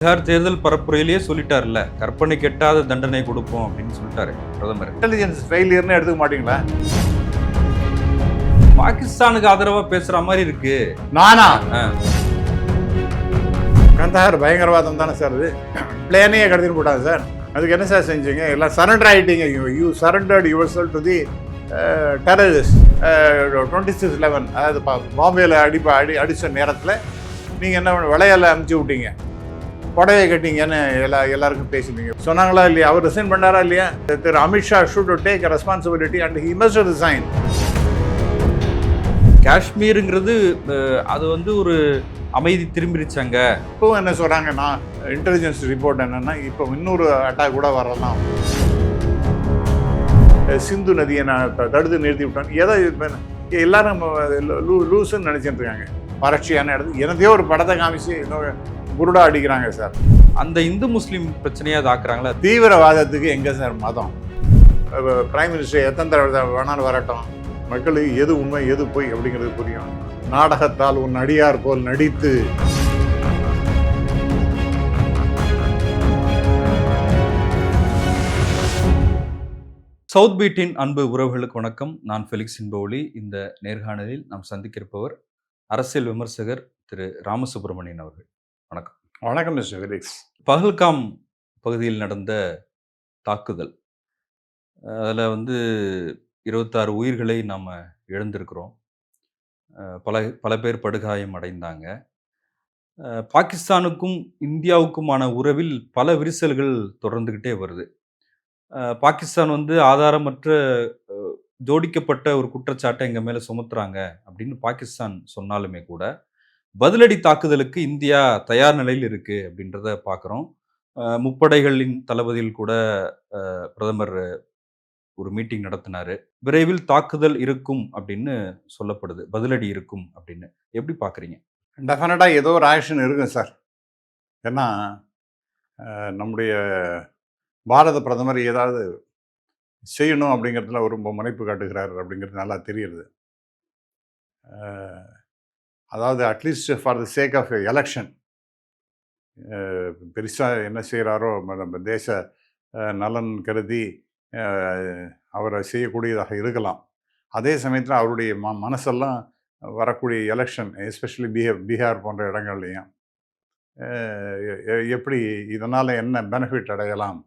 பீகார் தேர்தல் பரப்புரையிலேயே சொல்லிட்டார்ல கற்பனை கெட்டாத தண்டனை கொடுப்போம் அப்படின்னு சொல்லிட்டாரு பிரதமர். இன்டெலிஜென்ஸ் ஃபெயிலியர்னு எடுத்துக்க மாட்டீங்களா? பாகிஸ்தானுக்கு ஆதரவா பேசுற மாதிரி இருக்கு. நானா. கந்தஹார் பயங்கரவாதம் தானே சார் இது பிளேனையே கடத்தின்னு போட்டாங்க சார். அதுக்கு என்ன சார் செஞ்சீங்க? எல்லாம் surrender ஆகிட்டீங்க you surrendered your cell to the terrorist twenty six eleven அதாவது பா- பாம்பேல அடிப்ப அடி அடித்த நேரத்தில் நீங்கள் என்ன விளையால அமுச்சு விட்டீங்க. புடவையை கட்டிங்கன்னு எல்லா எல்லாருக்கும் பேசினீங்க சொன்னாங்களா இல்லையா? அவர் ரிசைன் பண்ணாரா இல்லையா? திரு Amit Shah should take responsibility and he must resign காஷ்மீருங்கிறது அது வந்து ஒரு அமைதி திரும்பிருச்சாங்க. இப்போவும் என்ன சொல்கிறாங்க நான் இன்டெலிஜென்ஸ் ரிப்போர்ட் என்னன்னா இப்போ இன்னொரு அட்டாக் கூட வரலாம். சிந்து நதியை நான் தடுத்து நிறுத்தி விட்டேன். எதை இப்ப எல்லாரும் லூ- லூசுன்னு நினைச்சிட்டு இருக்காங்க. வறட்சியான இடத்து எனதையோ ஒரு படத்தை காமிச்சு இன்னும் குருடா அடிக்கிறாங்க சார். அந்த இந்து முஸ்லீம் பிரச்சனையா தாக்குறாங்களா? தீவிரவாதத்துக்கு எங்கே சார் மதம்? பிரைம் மினிஸ்டர் எத்தனை தடவை வேணாலும் வரட்டும். மக்களுக்கு எது உண்மை எது பொய் அப்படிங்கிறது புரியும். நாடகத்தால் உன் அடியார் போல் நடித்து. சவுத் பீட்டின் அன்பு உறவுகளுக்கு வணக்கம். நான் ஃபெலிக்ஸ் இன்போலி இந்த நேர்காணலில் நாம் சந்திக்க இருப்பவர் அரசியல் விமர்சகர் திரு ராமசுப்பிரமணியன் அவர்கள். வணக்கம். வணக்கம் மிஸ்டர் ஃபிலிக்ஸ் பகல்காம் பகுதியில் நடந்த தாக்குதல். அதில் வந்து இருபத்தாறு உயிர்களை நாம் இழந்திருக்கிறோம். பல பல பேர் படுகாயம் அடைந்தாங்க. பாகிஸ்தானுக்கும் இந்தியாவுக்குமான உறவில் பல விரிசல்கள் தொடர்ந்துக்கிட்டே வருது. பாகிஸ்தான் வந்து ஆதாரமற்ற ஜோடிக்கப்பட்ட ஒரு குற்றச்சாட்டை எங்கள் மேலே சுமத்துறாங்க அப்படின்னு பாகிஸ்தான் சொன்னாலுமே கூட பதிலடி தாக்குதலுக்கு இந்தியா தயார் நிலையில் இருக்கு அப்படின்றத பார்க்குறோம் முப்படைகளின் தளபதியில் கூட பிரதமர் ஒரு மீட்டிங் நடத்தினாரு. விரைவில் தாக்குதல் இருக்கும் அப்படின்னு சொல்லப்படுது. பதிலடி இருக்கும் அப்படின்னு. எப்படி பார்க்குறீங்க டெஃபினட்டாக ஏதோ ஒரு ஆக்ஷன் இருக்கும் சார். ஏன்னா நம்முடைய பாரத பிரதமர் ஏதாவது செய்யணும் அப்படிங்கிறதுல ரொம்ப முனைப்பு காட்டுகிறார் அப்படிங்கிறது நல்லா தெரியுது. அதாவது at least for the sake of election பெருசாக என்ன செய்கிறாரோ நம்ம தேச நலன் கருதி அவரை செய்யக்கூடியதாக இருக்கலாம். அதே சமயத்தில் அவருடைய ம மனசெல்லாம் வரக்கூடிய எலெக்ஷன் எஸ்பெஷலி பீஹார் பீகார் போன்ற இடங்கள்லையும் எப்படி இதனால் என்ன பெனிஃபிட் அடையலாம்?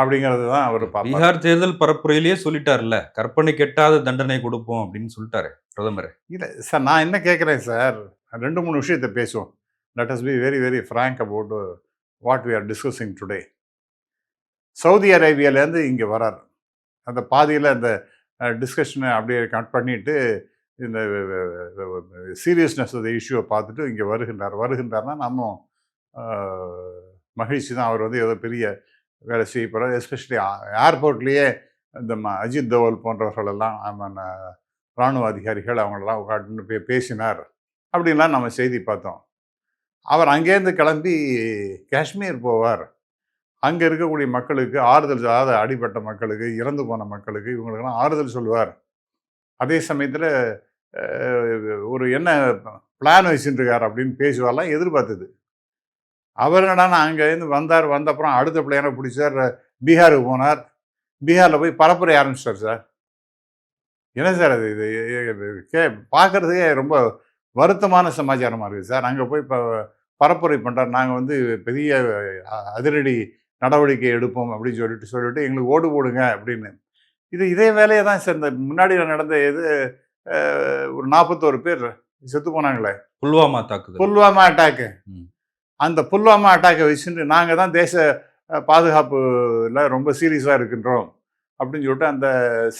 அப்படிங்கிறது தான் அவர் பீகார் தேர்தல் பரப்புரையிலேயே சொல்லிட்டார்ல கற்பனை கெட்டாத தண்டனை கொடுப்போம் அப்படின்னு சொல்லிட்டாரு பிரதமர். இல்லை சார் நான் என்ன கேட்குறேன் சார் ரெண்டு மூணு விஷயத்தை பேசுவோம். Let us be very very frank about what we are discussing today Saudi அரேபியாலேருந்து இங்கே வரார். அந்த பாதியில் அந்த டிஸ்கஷனை அப்படியே கட் பண்ணிட்டு இந்த சீரியஸ்னஸ் ஆஃப் இஷ்யூவை பார்த்துட்டு இங்கே வருகின்றார். வருகின்றார்னா நம்ம மகிழ்ச்சி தான். அவர் வந்து ஏதோ பெரிய வேலை செய்ய எஸ்பெஷலி ஏர்போர்ட்லேயே இந்த ம- அஜித் தோவல் போன்றவர்களெல்லாம் நம்ம இராணுவ அதிகாரிகள் அவங்களெல்லாம் உட்காந்து பே பேசினார். அப்படின்லாம் நம்ம செய்தி பார்த்தோம். அவர் அங்கேருந்து கிளம்பி காஷ்மீர் போவார். அங்கே இருக்கக்கூடிய மக்களுக்கு ஆறுதல் அதாவது அடிபட்ட மக்களுக்கு இறந்து போன மக்களுக்கு இவங்களுக்கெல்லாம் ஆறுதல் சொல்லுவார். அதே சமயத்தில் ஒரு என்ன பிளான் வச்சுட்டுருக்கார் அப்படின்னு பேசுவார்லாம் எதிர்பார்த்தது. அவர் என்னடான்னா அங்கேருந்து வந்தார் வந்தப்புறம் அடுத்த பிள்ளையான பிடிச்சார் பீகாருக்கு போனார். பீகாரில் போய் பரப்புரை ஆரம்பிச்சிட்டார் சார். என்ன சார் அது இது கே பார்க்குறதுக்கே ரொம்ப வருத்தமான சமாச்சாரமாக இருக்குது சார். அங்கே போய் இப்போ பரப்புரை பண்ணுறார் நாங்கள் வந்து பெரிய அதிரடி நடவடிக்கை எடுப்போம் அப்படின்னு சொல்லிட்டு சொல்லிட்டு எங்களுக்கு ஓடு போடுங்க அப்படின்னு. இது இதே வேலையை தான் சார் இந்த முன்னாடி நடந்த இது ஒரு நாற்பத்தோரு பேர் செத்து போனாங்களே. புல்வாமா தாக்குதல். புல்வாமா அட்டாக்கு. ம். அந்த புல்வாமா அட்டாக்கை வச்சுட்டு நாங்கள் தான் தேச பாதுகாப்புல ரொம்ப சீரியஸாக இருக்கின்றோம். அப்படின்னு சொல்லிட்டு அந்த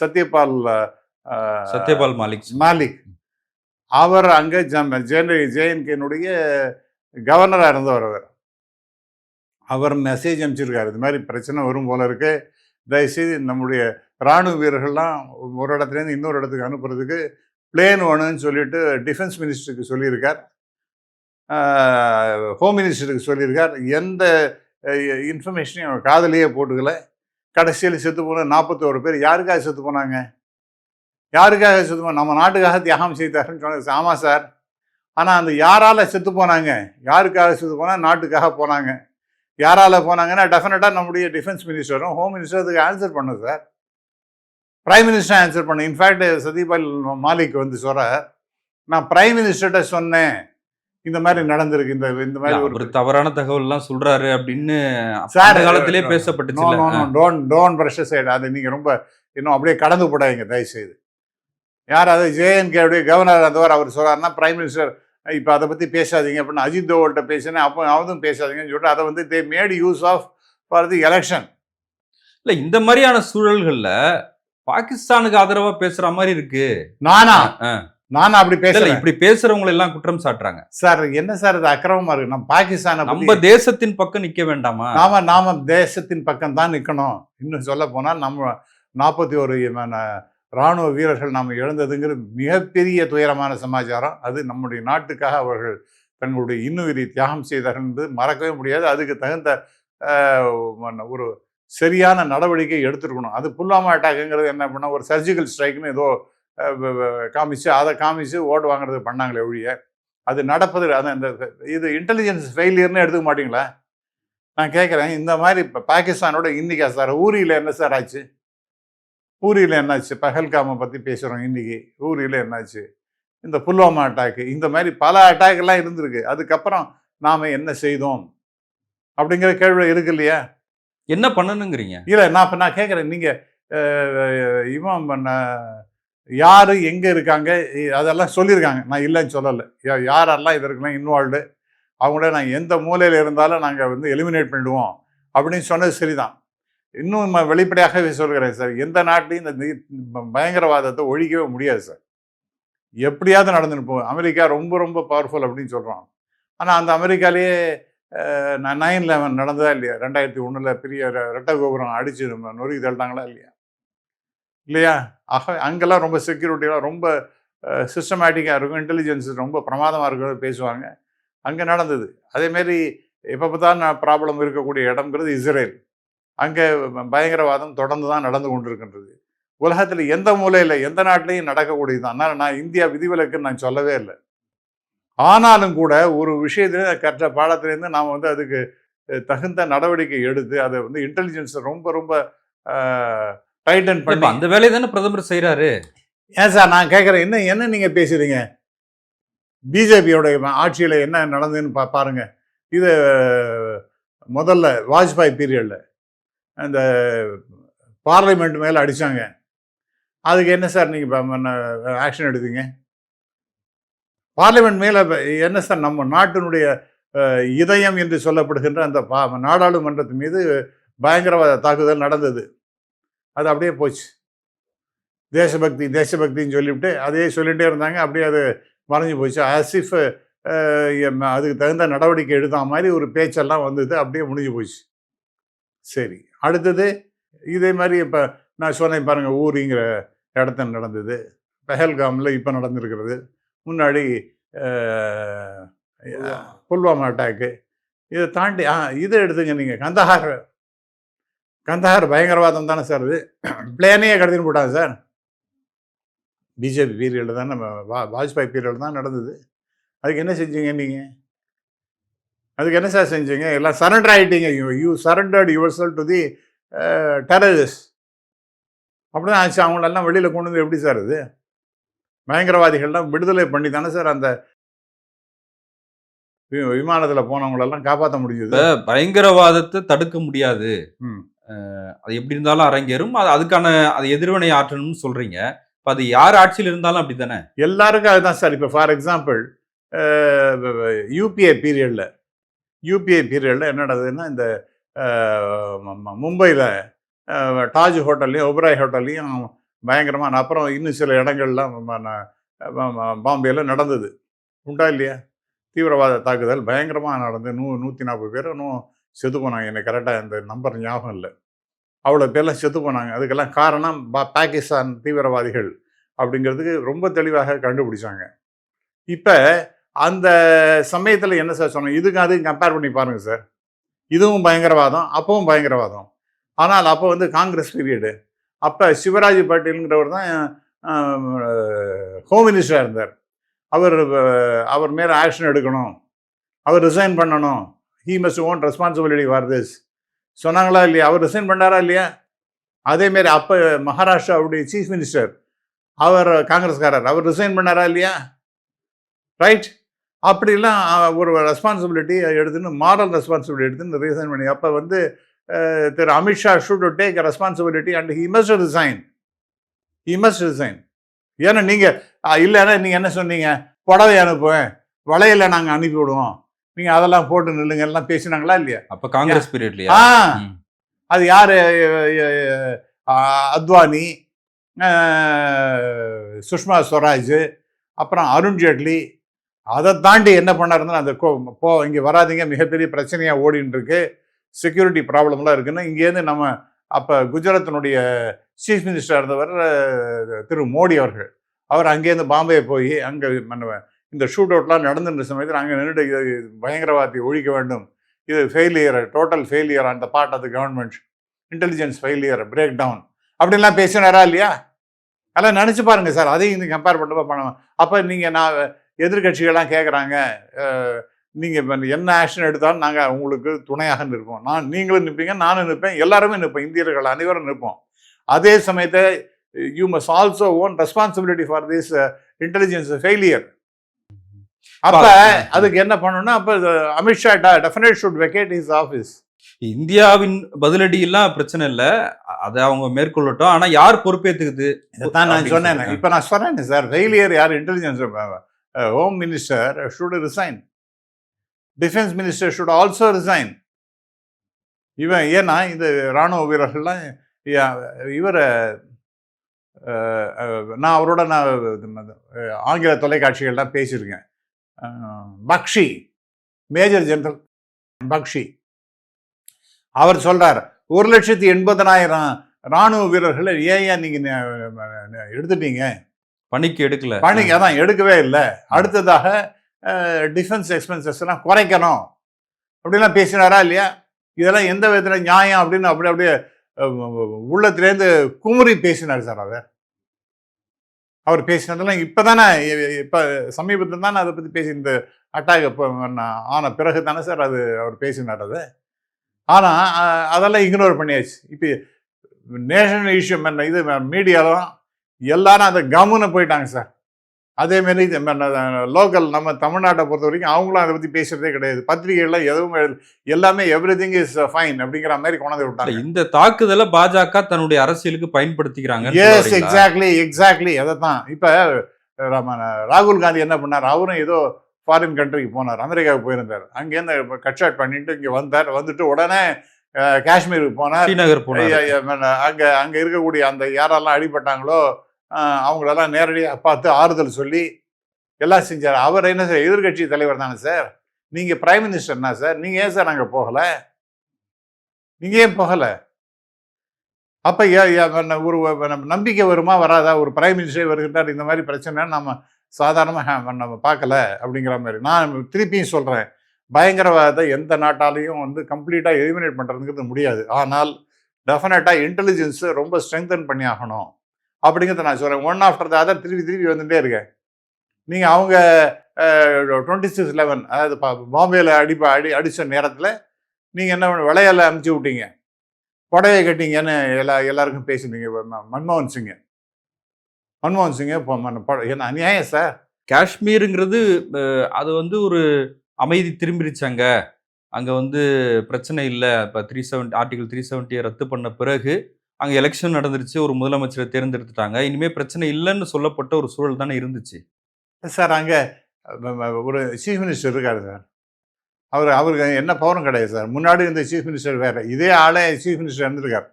சத்யபால் சத்யபால் மாலிக். மாலிக். அவர் அங்கே ஜம் ஜே ஜேஎன்கேனுடைய கவர்னராக இருந்தவர் அவர். அவர் மெசேஜ் அனுப்பிச்சிருக்காரு. இது மாதிரி பிரச்சனை வரும் போல இருக்கு. தயவுசெய்து நம்முடைய இராணுவ வீரர்கள்லாம் ஒரு இடத்துலேருந்து இன்னொரு இடத்துக்கு அனுப்புறதுக்கு பிளேன் வேணும்னு சொல்லிட்டு டிஃபென்ஸ் மினிஸ்டருக்கு சொல்லியிருக்கார். ஹோம் மினிஸ்டருக்கு சொல்லியிருக்கார். எந்த இன்ஃபர்மேஷனையும் அவர் காதலியே போட்டுக்கல. கடைசியில் செத்து போன நாற்பத்தோரு பேர். யாருக்காக செத்து போனாங்க? யாருக்காக செத்து போன நம்ம நாட்டுக்காக தியாகம் செய்தாருன்னு சொன்னது ஆமாம் சார். ஆனால் அந்த யாரால் செத்து போனாங்க? யாருக்காக செத்து போனால் நாட்டுக்காக போனாங்க. யாரால் போனாங்கன்னா டெஃபினட்டாக நம்முடைய டிஃபென்ஸ் மினிஸ்டரும் ஹோம் மினிஸ்டர் அதுக்கு ஆன்சர் பண்ணும் சார். பிரைம் மினிஸ்டர் ஆன்சர் பண்ணு. இன்ஃபேக்ட் சதீபால் மாலிக் வந்து சொல்ற நான் பிரைம் மினிஸ்டர்கிட்ட சொன்னேன். இந்த மாதிரி நடந்திருக்கு இந்த இந்த மாதிரி ஒரு தவறான தகவல் எல்லாம் சொல்றாரு அப்படின்னு சார், காலத்திலே no don't don't brush side அது நீங்கள் ரொம்ப இன்னும் அப்படியே கடந்து போடாதீங்க தயவுசெய்து. யார் அது ஜேஎன்கேவுடைய கவர்னர் இருந்தவர் அவர் சொல்றாருன்னா பிரைம் மினிஸ்டர் இப்போ அதை பற்றி பேசாதீங்க அப்படின்னு அஜித் தோவல்கிட்ட பேசினேன். அப்போ அவதும் பேசாதீங்கன்னு சொல்லிட்டு அதை வந்து they made use of for the election இல்ல இந்த மாதிரியான சூழல்கள்ல பாகிஸ்தானுக்கு ஆதரவா பேசுற மாதிரி இருக்கு. நானா. நானா அப்படி பேசல இப்படி பேசுறவங்க எல்லாம் குற்றம் சாட்டுறாங்க. சார் என்ன சார் இது அக்கிரமமா இருக்கு? நம்ம பாகிஸ்தானை நம்ம தேசத்தின் பக்கம் நிக்க வேண்டாமா? நாம நாம தேசத்தின் பக்கம் தான் நிற்கணும் இன்னும் சொல்ல போனால் நம்ம நாற்பத்தி ஒரு ராணுவ வீரர்கள் நாம் இழந்ததுங்கிற மிகப்பெரிய துயரமான சமாச்சாரம். அது நம்முடைய நாட்டுக்காக அவர்கள் தங்களுடைய இன்னுயிரி தியாகம் செய்தார்கள் என்பது மறக்கவே முடியாது. அதுக்கு தகுந்த ஒரு சரியான நடவடிக்கை எடுத்துருக்கணும். அது புல்வாமா அட்டாக்குங்கிறது என்ன பண்ண ஒரு சர்ஜிக்கல் ஸ்ட்ரைக்னு ஏதோ காமிச்சு அதை காமிச்சு ஓட்டு வாங்குறது பண்ணாங்களே ஒழிய அது நடப்பது அது அந்த இது இன்டெலிஜென்ஸ் ஃபெயிலியர்னு எடுத்துக்க மாட்டீங்களா? நான் கேட்குறேன் இந்த மாதிரி இப்போ பாகிஸ்தானோட இன்னைக்கா சார்? ஊரியில் என்ன சார் ஆச்சு? ஊரியில் என்னாச்சு? பஹல்காமை பற்றி பேசுகிறோம் இன்னைக்கு. ஊரியில் என்னாச்சு? இந்த புல்வாமா அட்டாக்கு இந்த மாதிரி பல அட்டாக் எல்லாம் இருந்திருக்கு. அதுக்கப்புறம் நாம் என்ன செய்தோம்? அப்படிங்கிற கேள்வி இருக்கு இல்லையா? என்ன பண்ணணுங்கிறீங்க? இல்லை நான் இப்போ நான் கேட்குறேன் நீங்கள் இவன் பண்ண யார் எங்கே இருக்காங்க? அதெல்லாம் சொல்லியிருக்காங்க. நான் இல்லைன்னு சொல்லலை. யா- யாரெல்லாம் இதற்கெல்லாம் இன்வால்வ்டு அவங்கள நான் எந்த மூலையில் இருந்தாலும் நாங்கள் வந்து எலிமினேட் பண்ணிடுவோம். அப்படின்னு சொன்னது சரிதான். இன்னும் வெளிப்படையாகவே சொல்கிறேன் சார். எந்த நாட்டிலையும் இந்த பயங்கரவாதத்தை ஒழிக்கவே முடியாது சார். எப்படியாவது நடந்துன்னு போகும் அமெரிக்கா ரொம்ப ரொம்ப பவர்ஃபுல் அப்படின்னு சொல்கிறோம் ஆனால் அந்த அமெரிக்காலேயே நைன் லெவன் நடந்ததா இல்லையா? ரெண்டாயிரத்தி ஒன்றில் பெரிய ரெட்டை கோபுரம் அடிச்சு நம்ம நொறுக்கி தள்ளிட்டாங்களா இல்லையா? இல்லையா? ஆக அங்கெல்லாம் ரொம்ப செக்யூரிட்டியெல்லாம் ரொம்ப சிஸ்டமேட்டிக்காக இருக்கும். இன்டெலிஜென்ஸ் ரொம்ப பிரமாதமாக இருக்கிறது பேசுவாங்க. அங்கே நடந்தது. அதேமாரி எப்போ பார்த்தாலும் ப்ராப்ளம் இருக்கக்கூடிய இடம்ங்கிறது இஸ்ரேல். அங்கே பயங்கரவாதம் தொடர்ந்து தான் நடந்து கொண்டிருக்கின்றது. உலகத்தில் எந்த மூலையில் எந்த நாட்டிலையும் நடக்கக்கூடியது தான். ஆனால் நான் இந்தியா விதிவிலக்குன்னு நான் சொல்லவே இல்லை. ஆனாலும் கூட ஒரு விஷயத்துல கற்ற பாடத்திலேருந்து நாம் வந்து அதுக்கு தகுந்த நடவடிக்கை எடுத்து அதை வந்து இன்டெலிஜென்ஸை ரொம்ப ரொம்ப டைட்டன் பண்ணி. அந்த வேலையை தானே பிரதமர் செய்யறாரு ஏன் சார் நான் கேட்குறேன் என்ன என்ன நீங்கள் பேசுறீங்க? பிஜேபியோட ஆட்சியில் என்ன நடந்ததுன்னு பா பாருங்க. இது முதல்ல வாஜ்பாய் பீரியடில் அந்த பார்லிமெண்ட் மேலே அடித்தாங்க அதுக்கு என்ன சார் நீங்கள் ஆக்ஷன் எடுத்தீங்க? பார்லிமெண்ட் மேலே என்ன சார் நம்ம நாட்டினுடைய இதயம் என்று சொல்லப்படுகின்ற அந்த பா நாடாளுமன்றத்தின் மீது பயங்கரவாத தாக்குதல் நடந்தது. அது அப்படியே போச்சு. தேசபக்தி தேசபக்தின்னு சொல்லிவிட்டு அதே சொல்லிகிட்டே இருந்தாங்க. அப்படியே அது மறைஞ்சு போச்சு. ஆசிஃப் அதுக்கு தகுந்த நடவடிக்கை எடுத்த மாதிரி ஒரு பேச்செல்லாம் வந்தது. அப்படியே முடிஞ்சு போச்சு. சரி அடுத்தது இதே மாதிரி இப்போ நான் சொன்னேன் பாருங்கள் ஊரிங்கிற இடத்துல நடந்தது. பெஹல்காமில் இப்போ நடந்திருக்கிறது. முன்னாடி புல்வாமா. அட்டாக்கு. இதை தாண்டி ஆ இதை எடுத்துங்க நீங்கள் கந்தஹார் கந்தஹார் பயங்கரவாதம் தானே சார் இது பிளேனையே கடத்தின்னு போட்டாங்க சார். பிஜேபி பீரியடில் தான் நம்ம வா வாஜ்பாய் பீரியட் தான் நடந்தது. அதுக்கு என்ன செஞ்சீங்க நீங்கள் அதுக்கு என்ன சார் செஞ்சீங்க? எல்லாம் surrender ஆகிட்டீங்க you you surrendered your cell to the terrorist அப்படி தான் ஆச்சு அவங்களெல்லாம் வெளியில் கொண்டு வந்து எப்படி சார் இது? பயங்கரவாதிகள்லாம் விடுதலை பண்ணி தானே சார் அந்த விமானத்தில் போனவங்களெல்லாம் காப்பாற்ற முடிஞ்சது. பயங்கரவாதத்தை தடுக்க முடியாது. அது எப்படி இருந்தாலும் அரங்கேறும். அது அதுக்கான அது எதிர்வினை ஆற்றணும்னு சொல்றீங்க. இப்போ அது யார் ஆட்சியில் இருந்தாலும் அப்படித்தானே? எல்லாருக்கும் அதுதான் சார். இப்போ ஃபார் எக்ஸாம்பிள் யூபிஏ பீரியடில் யூபிஐ பீரியடில் என்ன நடந்ததுன்னா இந்த மும்பையில் டாஜ் ஹோட்டல்லையும் ஒபராய் ஹோட்டல்லையும் பயங்கரமான அப்புறம் இன்னும் சில இடங்கள்லாம் பாம்பேயில் நடந்தது. உண்டா இல்லையா? தீவிரவாத தாக்குதல் பயங்கரமாக நடந்து நூ நூற்றி நாற்பது பேர் இன்னும் செத்து போனாங்க. எனக்கு கரெக்டாக இந்த நம்பர் ஞாபகம் இல்லை. அவ்வளோ பேர்லாம் செத்து போனாங்க. அதுக்கெல்லாம் காரணம் பா பாகிஸ்தான் தீவிரவாதிகள் அப்படிங்கிறதுக்கு ரொம்ப தெளிவாக கண்டுபிடிச்சாங்க. இப்போ அந்த சமயத்தில் என்ன சார் சொன்னோம் இதுக்கு அதுக்கும் கம்பேர் பண்ணி பாருங்கள் சார் இதுவும் பயங்கரவாதம் அப்பவும் பயங்கரவாதம். ஆனால் அப்போ வந்து காங்கிரஸ் பீரியடு அப்போ சிவராஜ் பாட்டீலுங்கிறவர் தான் ஹோம் மினிஸ்டராக இருந்தார். அவர் அவர் மேலே ஆக்ஷன் எடுக்கணும். அவர் ரிசைன் பண்ணணும். He must own responsibility for this சொன்னாங்களா இல்லையா? அவர் ரிசைன் பண்ணாரா இல்லையா? அதேமாரி அப்போ மகாராஷ்டிராவுடைய சீஃப் மினிஸ்டர் அவர் காங்கிரஸ்காரர் அவர் ரிசைன் பண்ணாரா இல்லையா? ரைட் அப்படிலாம் ஒரு ரெஸ்பான்சிபிலிட்டி எடுத்துன்னு மாரல் ரெஸ்பான்சிபிலிட்டி எடுத்துன்னு ரிசைன் பண்ணி அப்போ வந்து திரு Amit Shah should take responsibility and he must resign he must resign ஏன்னா நீங்கள் இல்லைன்னா நீங்கள் என்ன சொன்னீங்க? புடவை அனுப்புவேன். வளையலை நாங்கள் அனுப்பி நீங்கள் அதெல்லாம் போட்டு நில்லுங்க எல்லாம் பேசினாங்களா இல்லையா? அப்ப காங்கிரஸ் பீரியட்லயா. அது யார்? அத்வானி சுஷ்மா ஸ்வராஜ் அப்புறம் அருண் ஜேட்லி. அதை தாண்டி என்ன பண்ணாருன்னா அந்த கோ போ இங்கே வராதீங்க மிகப்பெரிய பிரச்சனையாக ஓடின்னு இருக்கு செக்யூரிட்டி ப்ராப்ளம்லாம் இருக்குன்னு இங்கேருந்து நம்ம அப்போ குஜராத்தினுடைய சீஃப் மினிஸ்டர் இருந்தவர் திரு மோடி அவர்கள். அவர் அங்கேருந்து பாம்பே போய் அங்கே இந்த ஷூட் அவுட்லாம் நடந்துன்ற சமயத்தில் அங்கே நின்றுட்டு இது ஒழிக்க வேண்டும். இது ஃபெயிலியர் டோட்டல் ஃபெயிலியர் அந்த part of the government intelligence failure break down அப்படின்லாம் பேசினாரா இல்லையா? அதெல்லாம் நினச்சி பாருங்கள் சார். அதையும் இந்த கம்பேர் பண்ணுறப்ப பண்ணுவோம் அப்போ நீங்கள் நான் எதிர்கட்சிகள்லாம் கேட்குறாங்க நீங்கள் இப்போ என்ன ஆக்ஷன் எடுத்தாலும் நாங்கள் உங்களுக்கு துணையாக நிற்போம். நான் நீங்களும் நிற்பீங்க நானும் நிற்பேன் எல்லாருமே நிற்போம். இந்தியர்கள் அனைவரும் நிற்போம். அதே சமயத்தை you mus also own responsibility for this intelligence failure அப்ப அதுக்கு என்ன பண்ணணும்னா அப்ப Amit Shah definite should vacate his office இந்தியாவின் பதிலடி எல்லாம் பிரச்சனை இல்ல. அதை அவங்க மேற்கொள்ளட்டும். ஆனா யார் பொறுப்பேத்துக்குது? இதைத்தான் நான் சொன்னேன். இப்ப நான் சொன்னேன் சார் ஃபெயிலியர் யார் intelligence home minister should resign defence minister should also resign இவன் ஏன்னா இந்த ராணுவ வீரர்கள்லாம் இவரை நான் அவரோட நான் ஆங்கில தொலைக்காட்சிகள்லாம் பேசியிருக்கேன். பக்ஷி மேஜர் ஜெனரல் பக்ஷி அவர் சொல்றார் ஒரு லட்சத்தி எண்பதனாயிரம் ராணுவ வீரர்களை ஏன் நீங்க எடுத்துட்டீங்க பணிக்கு எடுக்கல பணிக்கு அதான் எடுக்கவே இல்லை அடுத்ததாக டிஃபென்ஸ் எக்ஸ்பென்சஸ் எல்லாம் குறைக்கணும் அப்படிலாம் பேசினாரா இல்லையா இதெல்லாம் எந்த விதத்துல நியாயம் அப்படின்னு அப்படி அப்படியே அஹ், உள்ளத்திலேருந்து குமுறி பேசினார் சார் அவர் அவர் பேசினதெல்லாம் இப்போ தானே இப்போ சமீபத்தில் தானே அதை பற்றி பேசி இந்த அட்டாக் ஆன பிறகு தானே சார் அது அவர் பேசினார் அது. ஆனால் அதெல்லாம் இக்னோர் பண்ணியாச்சு. இப்போ நேஷனல் இஷ்யூ இது மீடியாலும் எல்லாரும் அதை கம்முன்னு போயிட்டாங்க சார். அதே மாதிரி லோக்கல் நம்ம தமிழ்நாட்டை பொறுத்த வரைக்கும் அவங்களும் அதை பத்தி பேசுறதே கிடையாது. பத்திரிகைகள்லாம் எதுவும் எல்லாமே எவ்ரி திங் இஸ் ஃபைன் அப்படிங்கிற மாதிரி கொண்டாந்து விட்டாங்க. இந்த தாக்குதலை பாஜக தன்னுடைய அரசியலுக்கு பயன்படுத்திக்கிறாங்க எஸ் எக்ஸாக்ட்லி எக்ஸாக்ட்லி அதை தான் இப்போ ராகுல் காந்தி என்ன பண்ணார்? அவரும் ஏதோ ஃபாரின் கண்ட்ரிக்கு போனார் அமெரிக்காவுக்கு போயிருந்தார். அங்கேருந்து கட் ஷாட் பண்ணிட்டு இங்கே வந்தார். வந்துட்டு உடனே காஷ்மீருக்கு போனார். ஸ்ரீநகர் போனாரு. அங்க அங்க இருக்கக்கூடிய அந்த யாரெல்லாம் அடிபட்டாங்களோ அவங்களெல்லாம் நேரடியாக பார்த்து ஆறுதல் சொல்லி எல்லாம் செஞ்சார். அவர் என்ன சார் எதிர்கட்சி தலைவர் தானே சார்? நீங்கள் பிரைம் மினிஸ்டர்னா சார்? நீங்கள் ஏன் சார் நாங்கள் போகலை? நீங்கள் ஏன் போகலை? அப்போ ஒரு நம்ம நம்பிக்கை வருமா வராதா? ஒரு பிரைம் மினிஸ்டர் வருகின்றார் இந்த மாதிரி பிரச்சனை நம்ம சாதாரணமாக நம்ம பார்க்கல அப்படிங்கிற மாதிரி. நான் திருப்பியும் சொல்கிறேன் பயங்கரவாதத்தை எந்த நாட்டாலையும் வந்து கம்ப்ளீட்டாக எலிமினேட் பண்ணுறதுங்கிறது முடியாது. ஆனால் டெஃபினட்டாக இன்டெலிஜென்ஸை ரொம்ப ஸ்ட்ரெங்தன் பண்ணி ஆகணும். அப்படிங்கிறத நான் சொல்கிறேன் ஒன் ஆஃப்டர் த அதர் திருப்பி திருப்பி வந்துட்டே இருக்கேன் நீங்கள் அவங்க டுவெண்ட்டி சிக்ஸ் லெவன் அதாவது பாம்பேயில் பாம்பேல அடி அடி அடித்த நேரத்தில் நீங்கள் என்ன பண்ண- விளையால அமுச்சு விட்டீங்க. புடவை கட்டிங்கன்னு எல்லா எல்லாருக்கும் பேசினீங்க. மன்மோகன் சிங்க. மன்மோகன் சிங்க இப்போ மன்ன- என்ன அநியாயம் சார் காஷ்மீருங்கிறது அது வந்து ஒரு அமைதி திரும்பிடுச்சாங்க அங்கே. வந்து பிரச்சனை இல்லை. இப்போ த்ரீ செவன்டி ஆர்டிகல் த்ரீ செவன்ட்டியை ரத்து பண்ண பிறகு அங்கே எலெக்ஷன் நடந்துருச்சு ஒரு முதலமைச்சரை தேர்ந்தெடுத்துட்டாங்க. இனிமேல் பிரச்சனை இல்லைன்னு சொல்லப்பட்ட ஒரு சூழல் தானே இருந்துச்சு. சார் அங்கே ஒரு சீஃப் மினிஸ்டர் இருக்காரு சார். அவர் அவருக்கு என்ன பவரும் கிடையாது சார். முன்னாடி இருந்த சீஃப் மினிஸ்டர் வேற. இதே ஆளே சீஃப் மினிஸ்டர் இருந்திருக்கார்.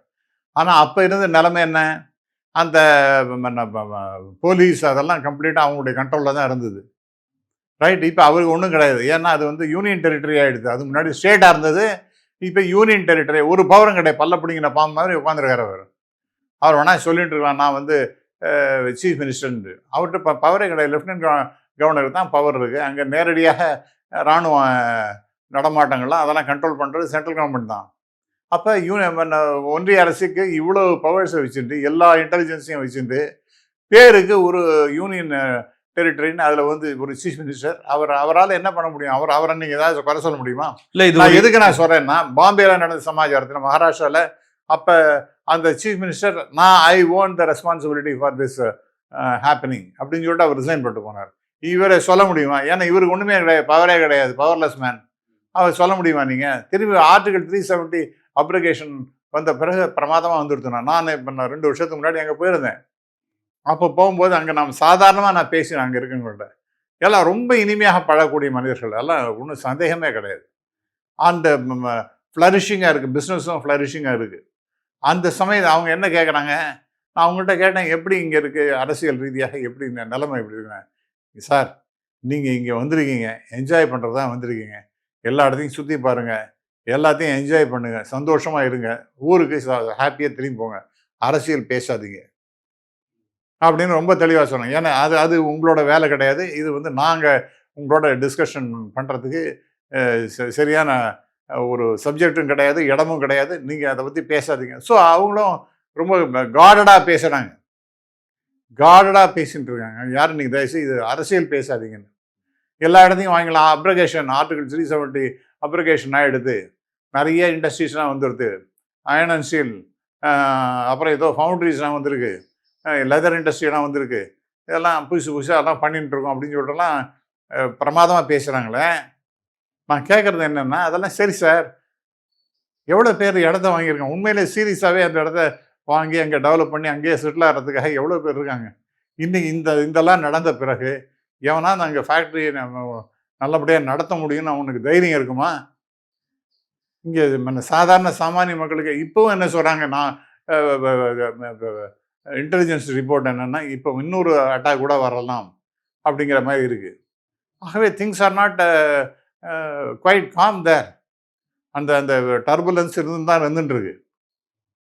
ஆனால் அப்போ இருந்த நிலைமை என்ன? அந்த போலீஸ் அதெல்லாம் கம்ப்ளீட்டாக அவங்களுடைய கண்ட்ரோலில் தான் இருந்தது. ரைட் இப்போ அவருக்கு ஒன்றும் கிடையாது. ஏன்னா அது வந்து யூனியன் டெரிட்டரி ஆகிடுது அது முன்னாடி ஸ்டேட்டாக இருந்தது. இப்போ யூனியன் டெரிட்டரி ஒரு பவரும் கிடையாது. பல்ல பிடிங்கிற பாம்பு மாதிரி உட்காந்துருக்காரு அவர். அவர் வேணா சொல்லிட்டு இருக்கலாம் நான் வந்து சீஃப் மினிஸ்டர்னு அவர்கிட்ட ப பவரே கிடையாது. லெஃப்டினன்ட் கவர்னருக்கு தான் பவர் இருக்குது அங்கே நேரடியாக இராணுவ நடமாட்டங்கள்லாம் அதெல்லாம் கண்ட்ரோல் பண்ணுறது சென்ட்ரல் கவர்மெண்ட் தான். அப்போ யூனியன் ஒன்றிய அரசுக்கு இவ்வளோ பவர்ஸை வச்சுட்டு எல்லா இன்டெலிஜென்ஸையும் வச்சுட்டு பேருக்கு ஒரு யூனியன் டெரிட்டரின்னு அதில் வந்து ஒரு சீஃப் மினிஸ்டர் அவர் அவரால் என்ன பண்ண முடியும்? அவர் அவரை நீங்கள் ஏதாவது குறை சொல்ல முடியுமா? இல்ல இது நான் எதுக்கு நான் சொல்கிறேன்னா பாம்பேல நடந்த சமாச்சாரத்தில் மகாராஷ்டிராவில் அப்போ அந்த சீஃப் மினிஸ்டர் நான் I own the responsibility for this happening அப்படின்னு சொல்லிட்டு அவர் ரிசைன் பண்ணிட்டு போனார். இவரை சொல்ல முடியுமா? ஏன்னா இவருக்கு ஒன்றுமே கிடையாது பவரே கிடையாது பவர்லெஸ் மேன் அவர் சொல்ல முடியுமா நீங்கள் திரும்பி ஆர்டிகல் த்ரீ செவன்ட்டி அப்ளிகேஷன் வந்த பிறகு பிரமாதமாக வந்துருத்தேன் நான் இப்போ நான் ரெண்டு வருஷத்துக்கு முன்னாடி அங்கே போயிருந்தேன். அப்போ போகும்போது அங்கே நாம் சாதாரணமாக நான் பேசினேன் அங்கே இருக்கவங்கள்ட்ட எல்லாம் ரொம்ப இனிமையாக பழகக்கூடிய மனிதர்கள். எல்லாம் ஒன்றும் சந்தேகமே கிடையாது. அந்த ஃப்ளரிஷிங்காக இருக்குது பிஸ்னஸும் ஃப்ளரிஷிங்காக இருக்குது அந்த சமயம் அவங்க என்ன கேட்குறாங்க நான் அவங்கள்ட்ட கேட்டேன் எப்படி இங்கே இருக்குது அரசியல் ரீதியாக எப்படி இந்த நிலைமை எப்படி இருக்குங்க சார் நீங்கள் இங்கே வந்திருக்கீங்க. என்ஜாய் பண்ணுறது தான் வந்திருக்கீங்க. எல்லா இடத்தையும் சுற்றி பாருங்கள் எல்லாத்தையும் என்ஜாய் பண்ணுங்கள் சந்தோஷமாக இருங்க. ஊருக்கு ஹாப்பியாக திரும்பி போங்க. அரசியல் பேசாதீங்க. அப்படின்னு ரொம்ப தெளிவாக சொன்னாங்க. ஏன்னா அது அது உங்களோட வேலை கிடையாது. இது வந்து நாங்கள் உங்களோட டிஸ்கஷன் பண்ணுறதுக்கு சரியான ஒரு சப்ஜெக்டும் கிடையாது இடமும் கிடையாது. நீங்கள் அதை பற்றி பேசாதீங்க. ஸோ அவங்களும் ரொம்ப காடடாக பேசுகிறாங்க காடடாக பேசிகிட்டு இருக்காங்க. யாரும் நீங்கள் தயவுசெய்து இது அரசியல் பேசாதீங்கன்னு. எல்லா இடத்தையும் வாங்கிக்கலாம். Abrogation article three seventy abrogation ஆகிடுது நிறைய இண்டஸ்ட்ரீஸ்லாம் வந்துடுது அயன் அண்ட் ஸ்டீல் அப்புறம் ஏதோ ஃபவுண்ட்ரிஸ்லாம் வந்திருக்கு. லெதர் இண்டஸ்ட்ரியெல்லாம் வந்திருக்கு. இதெல்லாம் புதுசு புதுசாக அதெல்லாம் பண்ணிட்டு இருக்கோம் அப்படின்னு சொல்லிட்டுலாம் பிரமாதமாக பேசுகிறாங்களே நான் கேட்குறது என்னென்னா அதெல்லாம் சரி சார். எவ்வளோ பேர் இடத்த வாங்கியிருக்காங்க? உண்மையிலே சீரியஸாகவே அந்த இடத்த வாங்கி அங்கே டெவலப் பண்ணி அங்கேயே செட்டில் ஆகிறதுக்காக எவ்வளோ பேர் இருக்காங்க? இன்றைக்கி இந்த இதெல்லாம் நடந்த பிறகு எவனா அங்கே ஃபேக்ட்ரி நல்லபடியாக நடத்த முடியும்னு அவனுக்கு தைரியம் இருக்குமா? இங்கே சாதாரண சாமானிய மக்களுக்கு இப்போவும் என்ன சொல்கிறாங்க நான் இன்டெலிஜென்ஸ் ரிப்போர்ட் என்னென்னா இப்போ இன்னொரு அட்டாக் கூட வரலாம் அப்படிங்கிற மாதிரி இருக்குது ஆகவே things are not quite calm there அந்த அந்த டர்புலன்ஸ் இருந்து தான் இருந்துட்டுருக்கு.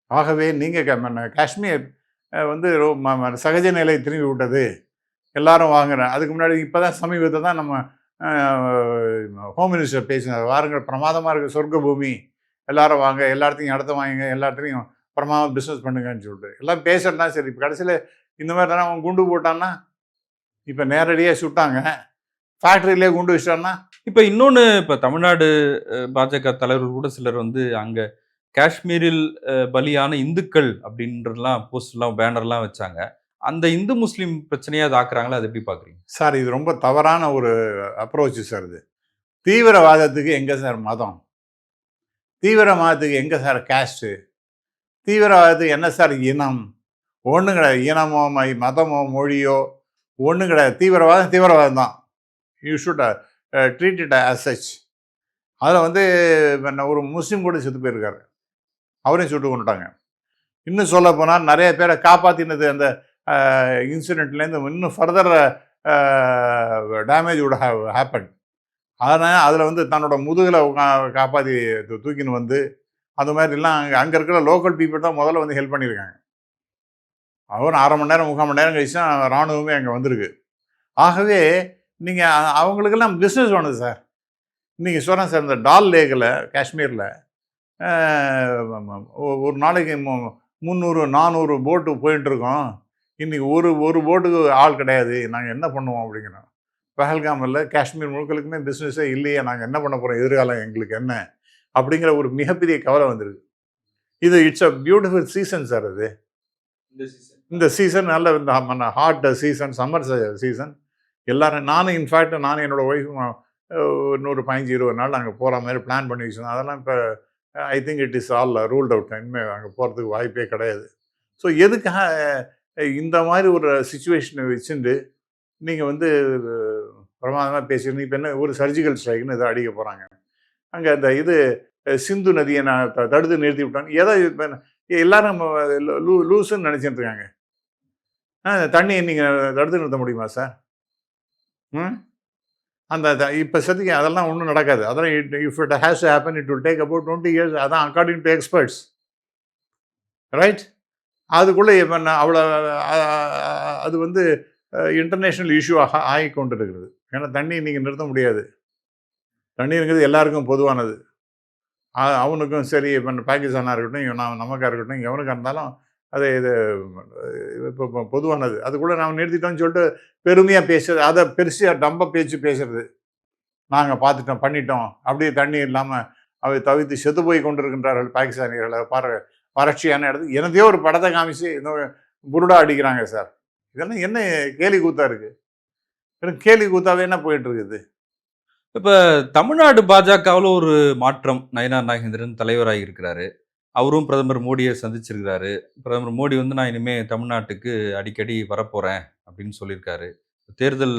ஆகவே நீங்கள் காஷ்மீர் வந்து ரொ- ம- சகஜ நிலை திரும்பி விட்டது. எல்லாரும் வாங்குறேன் அதுக்கு முன்னாடி இப்போ தான் சமீபத்தை தான் நம்ம ஹோம் மினிஸ்டர் பேசினார். வாருங்கள் பிரமாதமாக இருக்குது சொர்க்க பூமி எல்லாரும் வாங்க எல்லாத்தையும் இடத்த வாங்குங்க எல்லாத்தையும் பிரமாதம் பிஸ்னஸ் பண்ணுங்கன்னு சொல்லிட்டு. எல்லாம் பேசுறதுனா சரி இப்போ கடைசியில் இந்த மாதிரி தானே அவன் குண்டு போட்டான்னா? இப்போ நேரடியாக சுட்டாங்க. ஃபேக்ட்ரியிலே குண்டு வச்சிட்டான்னா? இப்ப இன்னொன்னு இப்ப தமிழ்நாடு பாஜக தலைவர்கள் கூட சிலர் வந்து அங்க காஷ்மீரில் பலியான இந்துக்கள் அப்படின்றலாம் போஸ்டர்லாம் பேனர்லாம் வச்சாங்க. அந்த இந்து முஸ்லீம் பிரச்சனையா அது ஆக்குறாங்களா? அது எப்படி பாக்குறீங்க? சார் இது ரொம்ப தவறான ஒரு அப்ரோச் சார் இது. தீவிரவாதத்துக்கு எங்கே சார் மதம்? தீவிரவாதத்துக்கு எங்கே சார் கேஸ்ட்டு தீவிரவாதத்து என்ன சார் இனம்? ஒன்றும் கிடையாது. இனமோ மை மதமோ மொழியோ ஒன்றும் கிடையாது. தீவிரவாதம் தீவிரவாதம் தான். You should treat it as such அதில் வந்து ஒரு முஸ்லீம் கூட செத்து போயிருக்காரு. அவரையும் சுட்டு கொண்டுட்டாங்க இன்னும் சொல்ல போனால் நிறைய பேரை காப்பாற்றினது அந்த இன்சிடெண்ட்லேருந்து இன்னும் ஃபர்தர் டேமேஜ் would ஹேப்பன் அதனால் அதில் வந்து தன்னோட முதுகில் காப்பாற்றி தூக்கின்னு வந்து அந்த மாதிரிலாம் அங்கே அங்கே இருக்கிற லோக்கல் பீப்புள் தான் முதல்ல வந்து ஹெல்ப் பண்ணியிருக்காங்க. அவர் அரை மணி நேரம் முக்கால் மணி நேரம் கழிச்சு தான் இராணுவமே அங்கே வந்திருக்கு. ஆகவே நீங்கள் அவங்களுக்கெல்லாம் பிஸ்னஸ் ஒன்று சார் நீங்கள் சொல்கிறேன் சார் இந்த டால் லேக்கில் காஷ்மீரில் ஒரு நாளைக்கு மு- முந்நூறு நானூறு போட்டு போயிட்டுருக்கோம் இன்றைக்கி ஒரு ஒரு போட்டுக்கு ஆள் கிடையாது. நாங்கள் என்ன பண்ணுவோம் அப்படிங்கிறோம். பஹல்காமில் காஷ்மீர் முழுக்களுக்குமே பிஸ்னஸே இல்லையே. நாங்கள் என்ன பண்ண போகிறோம் எதிர்காலம் எங்களுக்கு என்ன? அப்படிங்கிற ஒரு மிகப்பெரிய கவலை வந்திருக்கு இது it's a beautiful season sir அது இந்த சீசன் நல்ல இந்த ஹாட் சீசன் சம்மர் சீசன் எல்லாரும் நானும் இன்ஃபேக்ட் நானும் என்னோட ஒய்ஃபும் இன்னொரு பதினஞ்சு இருபது நாள் அங்கே போகிற மாதிரி பிளான் பண்ணி வச்சிருந்தோம். அதெல்லாம் இப்போ I think it is all ruled out இனிமேல் அங்கே போகிறதுக்கு வாய்ப்பே கிடையாது. ஸோ எதுக்காக இந்த மாதிரி ஒரு சுச்சுவேஷனை வச்சுட்டு நீங்கள் வந்து பிரமாதமாக பேசிட்டு இப்போ என்ன ஒரு சர்ஜிக்கல் ஸ்ட்ரைக்னு இதை அடிக்க போகிறாங்க அங்கே அந்த இது சிந்து நதியை நான் தடுத்து நிறுத்தி விட்டாங்க. ஏதோ இப்போ எல்லாரும் நம்ம லூ லூஸுன்னு நினச்சிட்டு இருக்காங்க. ஆ, தண்ணியை நீங்கள் தடுத்து நிறுத்த முடியுமா சார்? ம்? அந்த இப்போ சதிக்கு அதெல்லாம் ஒன்றும் நடக்காது. அதெல்லாம் it if it has happen it will take about twenty years. அதான் அக்கார்டிங் டு எக்ஸ்பர்ட்ஸ் ரைட் அதுக்குள்ளே இப்போ நான் அவ்வளோ அது வந்து இன்டர்நேஷ்னல் இஷ்யூ ஆக ஆகி கொண்டு இருக்கிறது ஏன்னா தண்ணி நீங்கள் நிறுத்த முடியாது. தண்ணீருங்கிறது எல்லாருக்கும் பொதுவானது. அவனுக்கும் சரி இப்போ பாகிஸ்தானாக இருக்கட்டும் இவன் நமக்காக இருக்கட்டும் எவனுக்காக இருந்தாலும் அது இது இப்போ பொதுவானது. அது கூட நாம் நிறுத்திட்டோம்னு சொல்லிட்டு பெருமையாக பேசுறது அதை பெருசாக டம்ப பேச்சு பேசுறது. நாங்கள் பார்த்துட்டோம் பண்ணிட்டோம். அப்படியே தண்ணி இல்லாமல் அவை தவித்து செத்து போய் கொண்டிருக்கின்றார்கள் பாகிஸ்தானியர்களை. பார வறட்சியான இடத்துக்கு எனதையோ ஒரு படத்தை காமிச்சு இன்னும் புருடா அடிக்கிறாங்க சார். இதெல்லாம் என்ன கேலி கூத்தா இருக்குது வெறும் கேலி கூத்தாவே என்ன போயிட்டுருக்குது இப்போ தமிழ்நாடு பாஜகவில் ஒரு மாற்றம் நயனார் நாகேந்திரன் தலைவராக இருக்கிறாரு. அவரும் பிரதமர் மோடியை சந்திச்சிருக்கிறாரு. பிரதமர் மோடி வந்து நான் இனிமேல் தமிழ்நாட்டுக்கு அடிக்கடி வரப்போகிறேன் அப்படின்னு சொல்லியிருக்காரு. தேர்தல்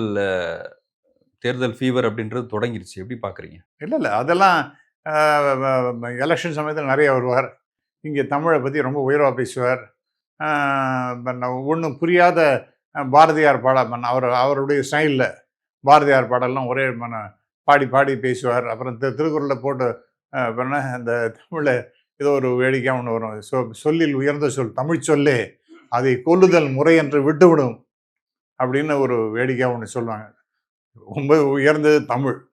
தேர்தல் ஃபீவர் அப்படின்றது தொடங்கிருச்சு. எப்படி பார்க்குறீங்க இல்லை இல்லை. அதெல்லாம் எலெக்ஷன் சமயத்தில் நிறைய வருவார். இங்கே தமிழை பற்றி ரொம்ப உயர்வாக பேசுவார். ஒன்றும் புரியாத பாரதியார் பாடம் அவர் அவருடைய ஸ்டைலில் பாரதியார் பாடலாம் ஒரே மன பாடி பாடி பேசுவார். அப்புறம் திரு திருக்குறளில் போட்டு அந்த தமிழில் ஏதோ ஒரு வேடிக்கையாக ஒன்று வரும். சொ சொல்லில் உயர்ந்த சொல் தமிழ் சொல்லே அதை கொல்லுதல் முறை என்று விட்டுவிடும் அப்படின்னு ஒரு வேடிக்கையாக ஒன்று சொல்லுவாங்க. ரொம்ப உயர்ந்தது தமிழ்.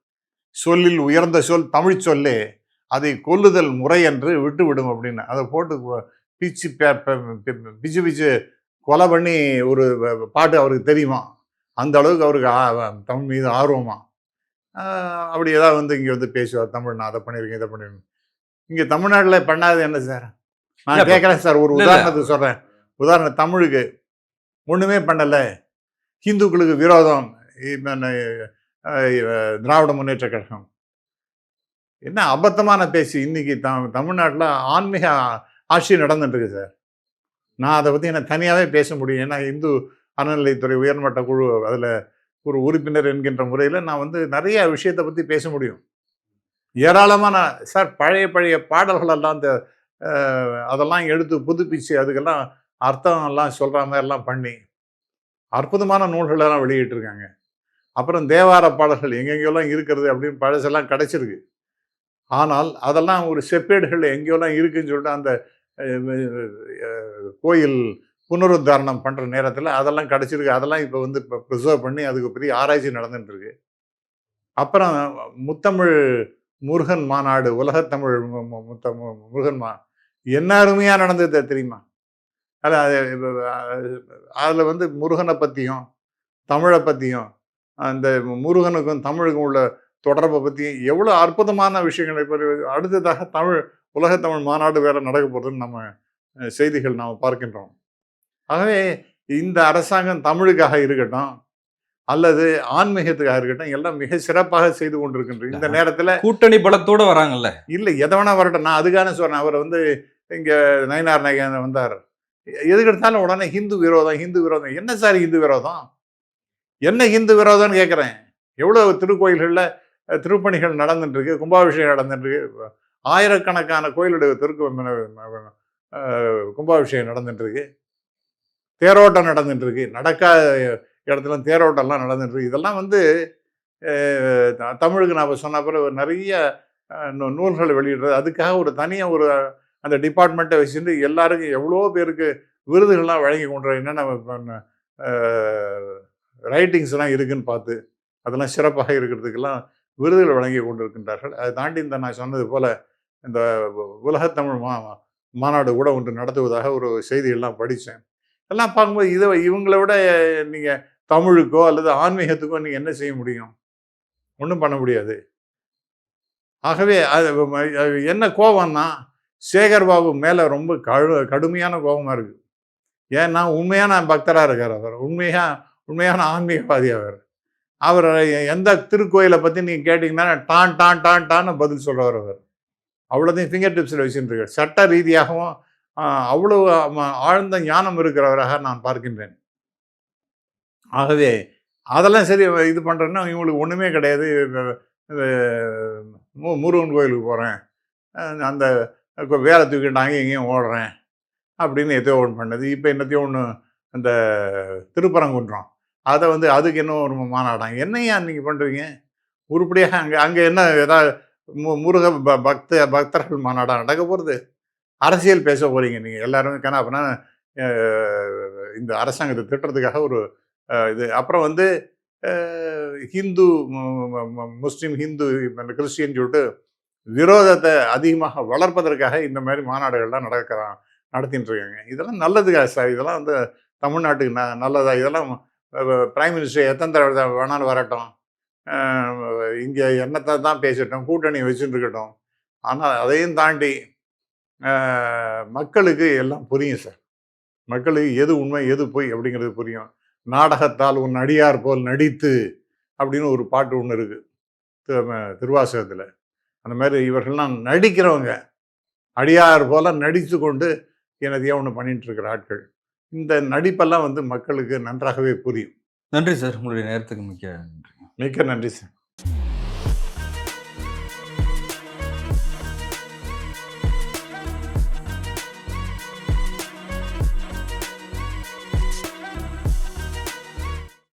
சொல்லில் உயர்ந்த சொல் தமிழ் சொல்லே அதை கொல்லுதல் முறை என்று விட்டுவிடும் அப்படின்னு. அதை போட்டு பிச்சு பே- பிச்சு பிச்சு கொலை பண்ணி ஒரு பாட்டு அவருக்கு தெரியுமா? அந்த அளவுக்கு அவருக்கு ஆ- தமிழ் மீது ஆர்வமாக அப்படி ஏதாவது வந்து இங்கே வந்து பேசுவார் தமிழ் நான் அதை பண்ணியிருக்கேன் இதை பண்ணியிருக்கேன் இங்கே தமிழ்நாட்டில் பண்ணாதது என்ன சார்? நான் கேட்குறேன் சார் ஒரு. உதாரணத்துக்கு சொல்கிறேன் உதாரணம் தமிழுக்கு ஒன்றுமே பண்ணலை. ஹிந்துக்களுக்கு விரோதம். திராவிட முன்னேற்ற கழகம். என்ன அபத்தமான பேச்சு. இன்னைக்கு த தமிழ்நாட்டில் ஆன்மீக ஆட்சி நடந்துட்டு இருக்கு சார். நான் அதை பற்றி எனக்கு தனியாகவே பேச முடியும். ஏன்னா இந்து அறநிலைத்துறை உயர்மட்ட குழு அதில் ஒரு உறுப்பினர் என்கின்ற முறையில் நான் வந்து நிறைய விஷயத்தை பற்றி பேச முடியும். ஏராளமான சார் பழைய பழைய பாடல்களெல்லாம் அந்த இந்த அதெல்லாம் எடுத்து புதுப்பிச்சு அதுக்கெல்லாம் அர்த்தம் எல்லாம் சொல்கிற மாதிரிலாம் பண்ணி அற்புதமான நூல்களெல்லாம் வெளியிட்டிருக்காங்க. அப்புறம் தேவார பாடல்கள் எங்கெங்கெல்லாம் இருக்கிறது அப்படின்னு பழசெல்லாம் கிடச்சிருக்கு. ஆனால் அதெல்லாம் ஒரு செப்பேடுகள் எங்கேயோலாம் இருக்குன்னு சொல்லிட்டு அந்த கோயில் புனருத்தாரணம் பண்ணுற நேரத்தில் அதெல்லாம் கிடச்சிருக்கு. அதெல்லாம் இப்போ வந்து இப்போ ப்ரிசர்வ் பண்ணி அதுக்கு பெரிய ஆராய்ச்சி நடந்துட்டுருக்கு. அப்புறம் முத்தமிழ் முருகன் மாநாடு உலகத்தமிழ் முத்த முருகன் மா என்ன அருமையாக நடந்தது தெரியுமா? அது அதில் வந்து முருகனை பற்றியும் தமிழை பற்றியும் அந்த முருகனுக்கும் தமிழுக்கும் உள்ள தொடர்பை பற்றியும் எவ்வளோ அற்புதமான விஷயங்களை. இப்போ அடுத்ததாக தமிழ் உலகத்தமிழ் மாநாடு வேறு நடக்க போகிறதுன்னு நம்ம செய்திகள் நாம் பார்க்கின்றோம். ஆகவே இந்த அரசாங்கம் தமிழுக்காக இருக்கட்டும் அல்லது ஆன்மீகத்துக்காக இருக்கட்டும் எல்லாம் மிக சிறப்பாக செய்து கொண்டிருக்கின்ற இந்த நேரத்தில் கூட்டணி பலத்தோட வராங்கல்ல? இல்லை எதை வேணா வரட்டும் நான் அதுக்கான சொல்றேன் அவர் வந்து இங்கே நயனார் நாயகன் வந்தார். எதுக்கு எடுத்தாலும் உடனே ஹிந்து விரோதம் ஹிந்து விரோதம். என்ன சார் ஹிந்து விரோதம்? என்ன ஹிந்து விரோதம்னு கேட்குறேன். எவ்வளோ திருக்கோயில்களில் திருப்பணிகள் நடந்துட்டு இருக்கு கும்பாபிஷேகம் நடந்துட்டு இருக்கு ஆயிரக்கணக்கான கோயிலுடைய திருக்கு கும்பாபிஷேகம் நடந்துட்டு இருக்கு தேரோட்டம் நடந்துட்டுருக்கு. நடக்காத இடத்துல தேரோட்டம்லாம் நடந்துட்டுருக்கு. இதெல்லாம் வந்து தமிழுக்கு நான் சொன்ன பிறகு நிறைய நூ- நூல்களை வெளியிடுறது. அதுக்காக ஒரு தனியாக ஒரு அந்த டிபார்ட்மெண்ட்டை வச்சுட்டு எல்லாருக்கும் எவ்வளோ பேருக்கு விருதுகள்லாம் வழங்கி கொண்டு என்னென்ன ரைட்டிங்ஸ்லாம் இருக்குன்னு பார்த்து அதெல்லாம் சிறப்பாக இருக்கிறதுக்கெல்லாம் விருதுகள் வழங்கி கொண்டிருக்கின்றார்கள். அதை தாண்டி இந்த நான் சொன்னது போல் இந்த உலகத்தமிழ் மா மாநாடு கூட ஒன்று நடத்துவதாக ஒரு செய்தியெல்லாம் படித்தேன். எல்லாம் பார்க்கும்போது இதை இவங்கள விட நீங்கள் தமிழுக்கோ அல்லது ஆன்மீகத்துக்கோ நீங்கள் என்ன செய்ய முடியும்? ஒன்றும் பண்ண முடியாது. ஆகவே அது என்ன கோபம்னா சேகர் பாபு மேலே ரொம்ப கடு கடுமையான கோபமாக இருக்குது ஏன்னா உண்மையான பக்தராக இருக்கார் அவர். உண்மையாக உண்மையான ஆன்மீகவாதி அவர். அவர் எந்த திருக்கோயிலை பற்றி நீங்கள் கேட்டிங்கன்னா டான் டான் டான் டான்னு பதில் சொல்கிறவர் அவர். அவ்வளோதையும் ஃபிங்கர் டிப்ஸில் வச்சுட்டு இருக்கார். சட்ட ரீதியாகவும் அவ்வளோ அவ்வளவு ஆழ்ந்த ஞானம் இருக்கிறவராக நான் பார்க்கின்றேன். ஆகவே அதெல்லாம் சரி இது பண்ணுறேன்னா இவங்களுக்கு ஒன்றுமே கிடையாது. மு- முருகன் கோயிலுக்கு போகிறேன் அந்த வேலை தூக்கிட்டு அங்கேயும் இங்கேயும் ஓடுறேன். அப்படின்னு எதையோ ஒன்று பண்ணது. இப்போ என்னத்தையோ ஒன்று அந்த திருப்பரங்குன்றம். அதை வந்து அதுக்கு என்ன ஒரு மாநாடாங்க? என்னையா நீங்கள் பண்ணுறீங்க உருப்படியாக அங்கே அங்கே என்ன ஏதாவது மு முருக ப பக்த பக்தர்கள் மாநாடா நடக்க போகிறது அரசியல் பேச போகிறீங்க நீங்கள் எல்லாருமே. கணா அப்படின்னா இந்த அரசாங்கத்தை திட்டுறதுக்காக ஒரு இது. அப்புறம் வந்து ஹிந்து முஸ்லீம் ஹிந்து கிறிஸ்டியன் சொல்லிட்டு விரோதத்தை அதிகமாக வளர்ப்பதற்காக இந்த மாதிரி மாநாடுகள்லாம் நடக்கிறான் நடத்திட்டு இருக்காங்க இதெல்லாம் நல்லதுக்கா சார் இதெல்லாம் வந்து தமிழ்நாட்டுக்கு ந நல்லதா? இதெல்லாம் பிரைம் மினிஸ்டர் எத்தனை தடவை வேணாலும் வரட்டும். இங்கே என்னத்தை தான் பேசட்டும் கூட்டணி வச்சுட்டு இருக்கட்டும் ஆனால் அதையும் தாண்டி மக்களுக்கு எல்லாம் புரியும் சார். மக்களுக்கு எது உண்மை எது பொய் அப்படிங்கிறது புரியும். நாடகத்தால் உன் அடியார் போல் நடித்து அப்படின்னு ஒரு பாட்டு ஒன்று இருக்கு. திரு- திருவாசகத்தில். அந்த மாதிரி இவர்கள்லாம் நடிக்கிறவங்க. அடியார் போல நடித்து கொண்டு எனதையோ ஒன்று இருக்கிற ஆட்கள். இந்த நடிப்பெல்லாம் வந்து மக்களுக்கு நன்றாகவே புரியும். நன்றி சார். உங்களுடைய நேரத்துக்கு மிக்க நன்றி. மிக்க நன்றி சார்.